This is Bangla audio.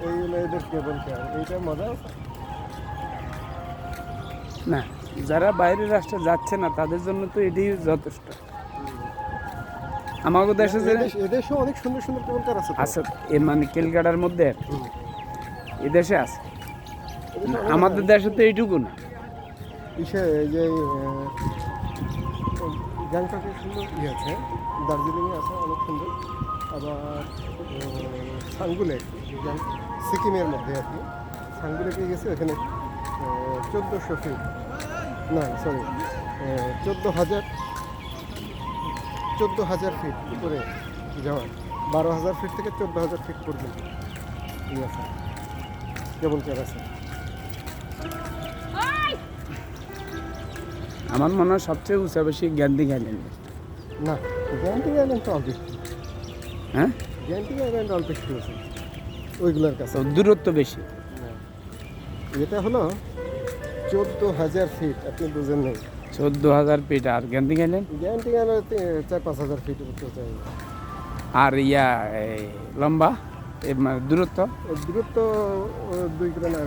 এই হলো এদের কেবল কার এইটা মজা না যারা বাইরের রাষ্ট্রে যাচ্ছে না তাদের জন্য তো এটি যথেষ্ট। আমাদের দেশে যে এদেশ- অনেক সুন্দর সুন্দর কেবল কার আছে আছে এ মানে কেলকাটার মধ্যে। এদেশে আছে আমাদের দেশে তো এইটুকু না। ইসে এই যে গ্যাংটকে সুন্দর ইয়ে আছে দার্জিলিংয়ে আছে অনেক সুন্দর। আবার সাঙ্গুলে গ্যাং- সিকিমের মধ্যে আর কি। সাঙ্গুলেকে গেছে? ওখানে চোদ্দোশো ফিট না সরি চোদ্দ হাজার চোদ্দ হাজার ফিট উপরে যাওয়ার বারো হাজার ফিট থেকে চোদ্দ হাজার ফিট পর্যন্ত। ইয়ে আছে। কেবল আছে? আমার মনে হয় সবচেয়ে উঁচা বেশি গ্যান্দি আইল্যান্ড না গ্যান্টিং আইল্যান্ড তো একটু হ্যাঁ? অল্প একটু আছে। ওইগুলোর কাছে। দূরত্ব বেশি। এটা হলো চোদ্দ হাজার ফিট আপনি বুঝেন নেই। চোদ্দ হাজার ফিট আর গ্যান্দি আইল্যান্ড গ্যান্টিং আইল্যান্ড চার পাঁচ হাজার ফিট চাই। আর ইয়া লম্বা দূরত্ব? দূরত্ব দুই কিলো আড়াই